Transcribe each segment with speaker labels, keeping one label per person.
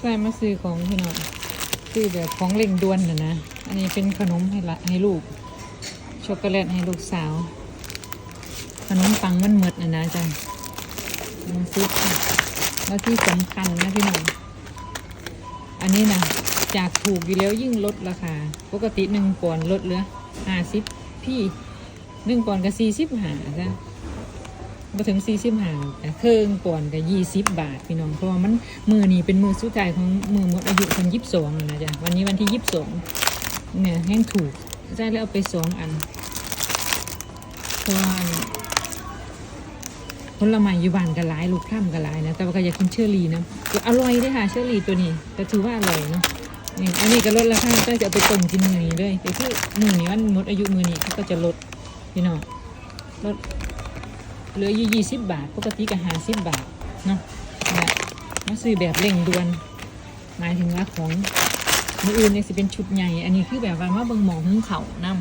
Speaker 1: ใส่มาซื้อของพี่น้องซื้อแบบของเร่งด่วนนะนะ อันนี้เป็นขนมให้ละให้ลูก ช็อกโกแลตให้ลูกสาว ขนมปังมันหมดนะนะจ๊ะมันซื้อค่ะแล้วที่สำคัญนะพี่น้องอันนี้นะจากถูกอยู่แล้วยิ่งลดราคา ปกติหนึ่งปอนด์ลดเหลือห้าสิบพี่หนึ่งปอนด์กับสี่สิบหาจ้ะ มาถึงสี่สิบห้าเครื่องปอนกับยี่สิบบาทพี่น้องเพราะว่ามันมือนี้เป็นมือสุดท้ายของมือหมดอายุคนยี่สิบสองนะจ๊ะวันนี้วันที่ยี่สิบสองเนี่ยแห้งถูกใช่แล้วเอาไปสองอันเพราะว่าผลไม้อยู่บ้านก็หลายลูกคร่ำก็หลายนะแต่ว่าก็อยากกินเชอร์รี่นะก็อร่อยด้วยค่ะเชอร์รี่ตัวนี้ก็ถือว่าอร่อยเนาะนี่อันนี้ก็ลดราคาก็จะเอาไปต้มกินมือนี้เลยแต่ที่มือนี้มันหมดอายุมือนี้ก็จะลดพี่น้องลด เหลืออยู่ยี่สิบบาท ปกติก็หาสิบบาทเนาะนะมาซื้อแบบเร่งด่วน หมายถึงว่าของมืออื่นเนี่ยสิเป็นชุดใหญ่ อันนี้คือแบบว่ามาเบิ่งหมอหุงเขานํ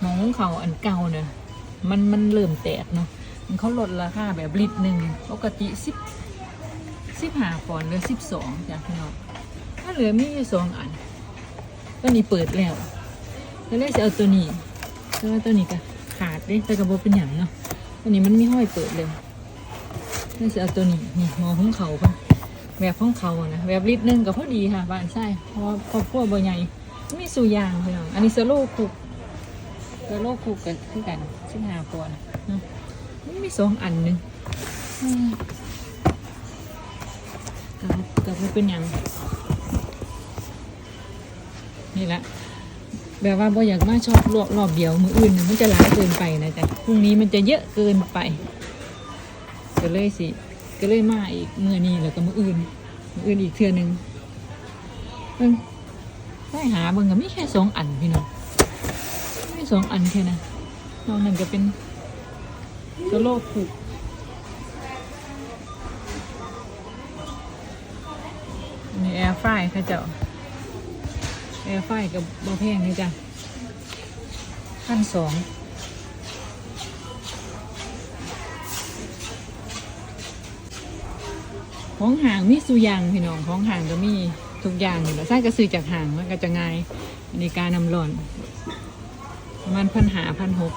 Speaker 1: หมอหุงเขาอันเก่าเนี่ยมันมันเริ่มแตกเนาะมันเขาลดราคาแบบลิตรหนึ่งปกติสิบสิบห้าปอนด์เหลือสิบสองจ้ะพี่น้องถ้าเหลือมีอยู่สองอันตัวนี้เปิดแล้วแล้วเลยจะเอาตัวนี้แต่ว่าตัวนี้ก็ขาดเด้แต่กระบกเป็นอย่างเนาะ ตัวนี้มันมีห้อยเปิดเลยเลยจะเอาตัวนี้นี่มอของเขาปะแบบของเขาอะนะแบบลิตรนึงกับพอดีค่ะบ้านใช่เพราะว่าครอบครัวบ่ใหญ่มีสูยางพี่น้องอันนี้เซโลคุกเซโลคุกกันคือกันชิ้นหาปอนด์เนาะมันมีสองอันนึงกับกับบ่เป็นอย่างนี่แหละ แบบว่าบ่อยากมาชอบรอบรอบเดียวมืออื่นนะมันจะหลายเกินไปนะจ๊ะพรุ่งนี้มันจะเยอะเกินไป ก็เลยสิ ก็เลยมาอีกมือนี้แล้วก็มืออื่นมืออื่นอีกเทื่อนึงเพิ่ได้หาเบิ่งก็มีแค่สองอันพี่น้องมีสองอันแค่นั้นนอกนั้นก็เป็นโซโล่ผูกมีแอร์ฟรายค่ะเจ้า แอร์ไฟกับบอแพงนี่จ้ะพันสองของห่างมีสุยางพี่น้องของห่างก็มีทุกอย่างอยู่แล้วใช่ก็ซื้อจากห่างมันก็จะง่ายอันนี้การนำร้อนประมาณพันหาพันหก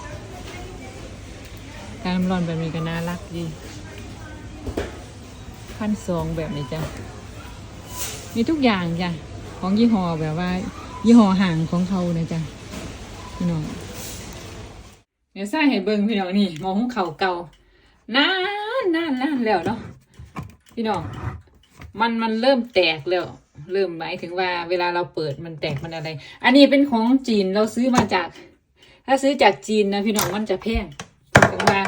Speaker 1: การนำร้อนแบบนี้ก็น่ารักดีพันสองแบบนี้จ้ะมีทุกอย่างจ้ะของยี่ห้อแบบว่า ยี่ห้อห่างของเขานะจ๊ะพี่น้องเดี๋ยวใส่ให้เบิ่งพี่น้องนี่มอของเขาเก่านานนานนานแล้วเนาะพี่น้องมันมันเริ่มแตกแล้ว เริ่มหมายถึงว่าเวลาเราเปิดมันแตกมันอะไร อันนี้เป็นของจีนเราซื้อมาจาก ถ้าซื้อจากจีนนะพี่น้องมันจะแพงถึงว่า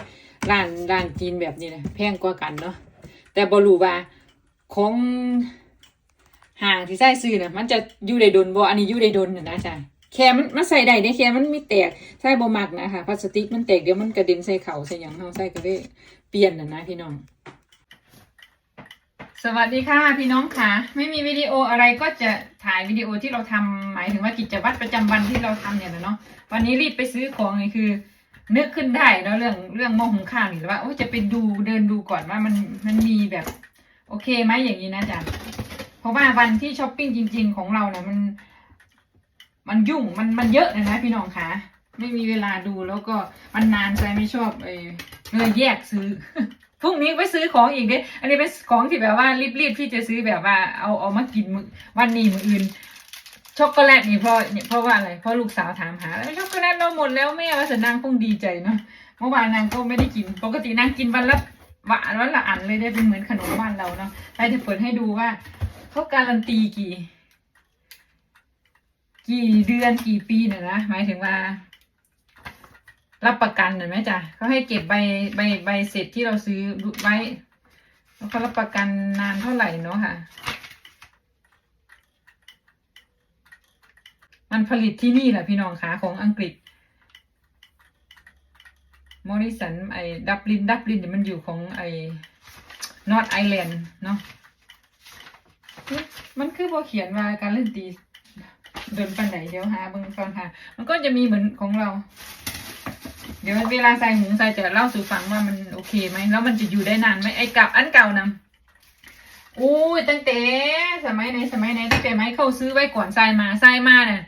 Speaker 1: ร้านร้านจีนแบบนี้นะแพงกว่ากันเนาะแต่บรูว่าของ ห่างที่ใส่ซื้อเนี่ยมันจะอยู่ในดนบ่อันนี้อยู่ในดนนะจ๊ะแค่มันมันใส่ได้ได้แค่มันมีแตกใส่บ่มักนะคะพลาสติกมันแตกเดี๋ยวมันกระเด็นใส่เข่าใส่หยังเฮาใส่ก็เลยเปลี่ยนนะนะพี่น้อง สวัสดีค่ะพี่น้องค่ะ ไม่มีวิดีโออะไรก็จะถ่ายวิดีโอที่เราทำหมายถึงว่ากิจวัตรประจำวันที่เราทำเนี่ยแหละเนาะวันนี้รีบไปซื้อของนี่คือนึกขึ้นได้แล้วเรื่องเรื่องหม้อหุงข้าวนี่แหละว่าโอ้จะไปดูเดินดูก่อนว่ามันมันมีแบบ โอเคไหมอย่างนี้นะจ๊ะ ราะว่าวันที่ช้อปปิ้งจริง ๆ ของเราเนี่ยมัน มันยุ่งมันมันเยอะเลยนะพี่น้องคะไม่มีเวลาดูแล้วก็มันนานใจไม่ชอบเออเลยแยกซื้อพรุ่งนี้ไปซื้อของอีกเด้อันนี้เป็นของที่แบบว่ารีบๆที่จะซื้อแบบว่าเอาเอามากินมือวันนี้มื้ออื่นช็อกโกแลตนี่เพราะเนี่ยเพราะว่าอะไรเพราะลูกสาวถามหาแล้วช็อกโกแลตเราหมดแล้วแม่ว่าสนางคงดีใจเนาะเมื่อวานนางก็ไม่ได้กิน ปกตินางกินวันละวันวันละอันเลยได้เป็นเหมือนขนมบ้านเราเนาะไปจะเปิดให้ดูว่า เขาการันตีกี่ กี่เดือนกี่ปีเนี่ยนะหมายถึงว่า รับประกันเห็นไหมจ๊ะเขาให้เก็บใบใบใบเสร็จที่เราซื้อไว้แล้วเขารับประกันนานเท่าไหร่เนาะค่ะ มันผลิตที่นี่แหละพี่น้องคะของอังกฤษมอริสันไอ้ดับลินดับลินเนี่ยมันอยู่ของไอ้นอตไอแลนด์เนาะเอ๊ะ มันคือพอเขียนว่าการเล่นตีเดินปันไหนเดี๋ยวหาเบิ่งก่อนค่ะ มันก็จะมีเหมือนของเรา เดี๋ยวเวลาใส่หุงใส่จะเล่าสู่ฟังว่ามันโอเคไหมแล้วมันจะอยู่ได้นานไหมไอ้เกับอันเก่านำอุ้ยตั้งแต่สมัยยในสมัยไหนตั้งแต่ไมเคิลซื้อไว้ก่อนทรายมาทรายมาเนี่ย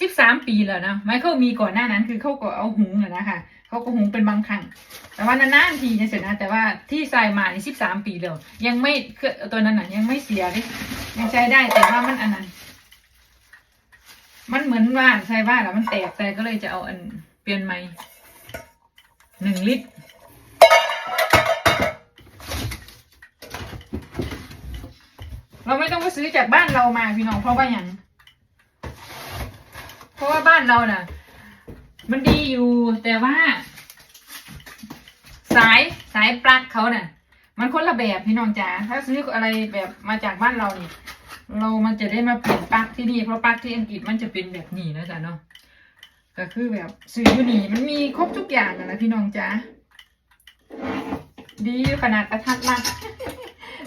Speaker 1: สิบสามปีแล้วนะไมเคิลมีก่อนหน้านั้นคือเขาก็เอาหุงอะนะคะ เขาก็หุงเป็นบางครั้ง แต่ว่านานๆทีจะเสร็จนะ แต่ว่าที่ทรายมาในสิบสามปีแล้วยังไม่เครื่องตัวนั้นน่ะยังไม่เสียเลยยังใช้ได้แต่ว่ามันอันนั้น มันเหมือนว่าใช่ว่าแล้วมันแตกแต่ก็เลยจะเอาอันเปลี่ยนใหม่หนึ่งลิตรเราไม่ต้องไปซื้อจากบ้านเรามาพี่น้องเพราะว่าอย่าง เพราะว่าบ้านเราน่ะ มันดีอยู่แต่ว่า สายสายปลั๊กเขาเน่ะมันคนละแบบพี่น้องจ๋าถ้าซื้ออะไรแบบมาจากบ้านเราเนี่ยเรามันจะได้มาเปลี่ยนปลั๊กที่นี่เพราะปลั๊กที่อังกฤษมันจะเป็นแบบนี้นะจ๊ะเนาะก็คือแบบซื้ออยู่นี่มันมีครบทุกอย่างนะพี่น้องจ๋าดีขนาดกระทัดรัด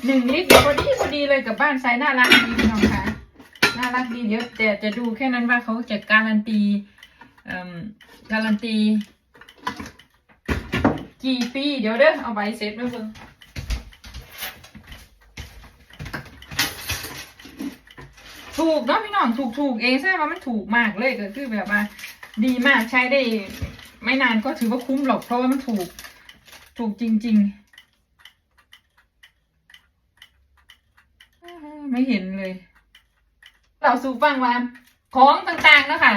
Speaker 1: หนึ่งลิตรพอดีพอดีเลยกับบ้านไซน่ารักดีพี่น้องคะน่ารักดีเดี๋ยวแต่จะดูแค่นั้นว่าเขาจะการันตี การันตีกี่ปีเดี๋ยวเด้อเอาใบเสร็จด้วยเพิ่งถูกเนาะพี่น้องถูกถูกเองใช่ว่ามันถูกมากเลยก็คือแบบว่าดีมากใช้ได้ไม่นานก็ถือว่าคุ้มหรอกเพราะว่ามันถูกถูกจริง ๆ ไม่เห็นเลย เราสู่ฟังว่าของต่างๆนะคะ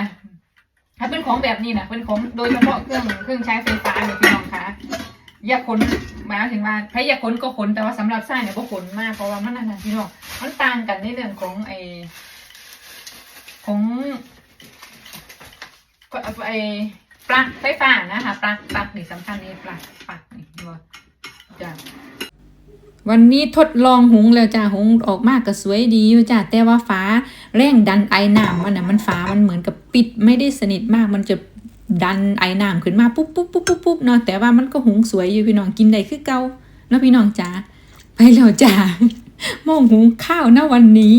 Speaker 1: เป็นของแบบนี้นะเป็นของโดยเฉพาะเครื่องเครื่องใช้ไฟฟ้าเนี่ยพี่น้องคะอย่าขนหมายถึงว่าใครอยากขนก็ขนแต่ว่าสำหรับไส้เนี่ยก็ขนมากเพราะว่ามันนั่นนะพี่น้องมันต่างกันในเรื่องของไอของไอปลั๊กไฟฟ้านะคะปลั๊กปลั๊กนี่สำคัญนี่ปลั๊กปลั๊กนี่ว่าจ้ะ วันนี้ทดลองหุงแล้วจ้าหุงออกมากก็สวยดีอยู่จ้าแต่ว่าฟ้าแรงดันไอ้น้ำมันนะมันฟ้ามันเหมือนกับปิดไม่ได้สนิทมากมันจะดันไอ้น้ำขึ้นมาปุ๊บปุ๊บปุ๊บปุ๊บปุ๊บเนาะแต่ว่ามันก็หุงสวยอยู่พี่น้องกินได้คือเก่าแล้วพี่น้องจ้าไปแล้วจ้าโมงหุงข้าวนะวันนี้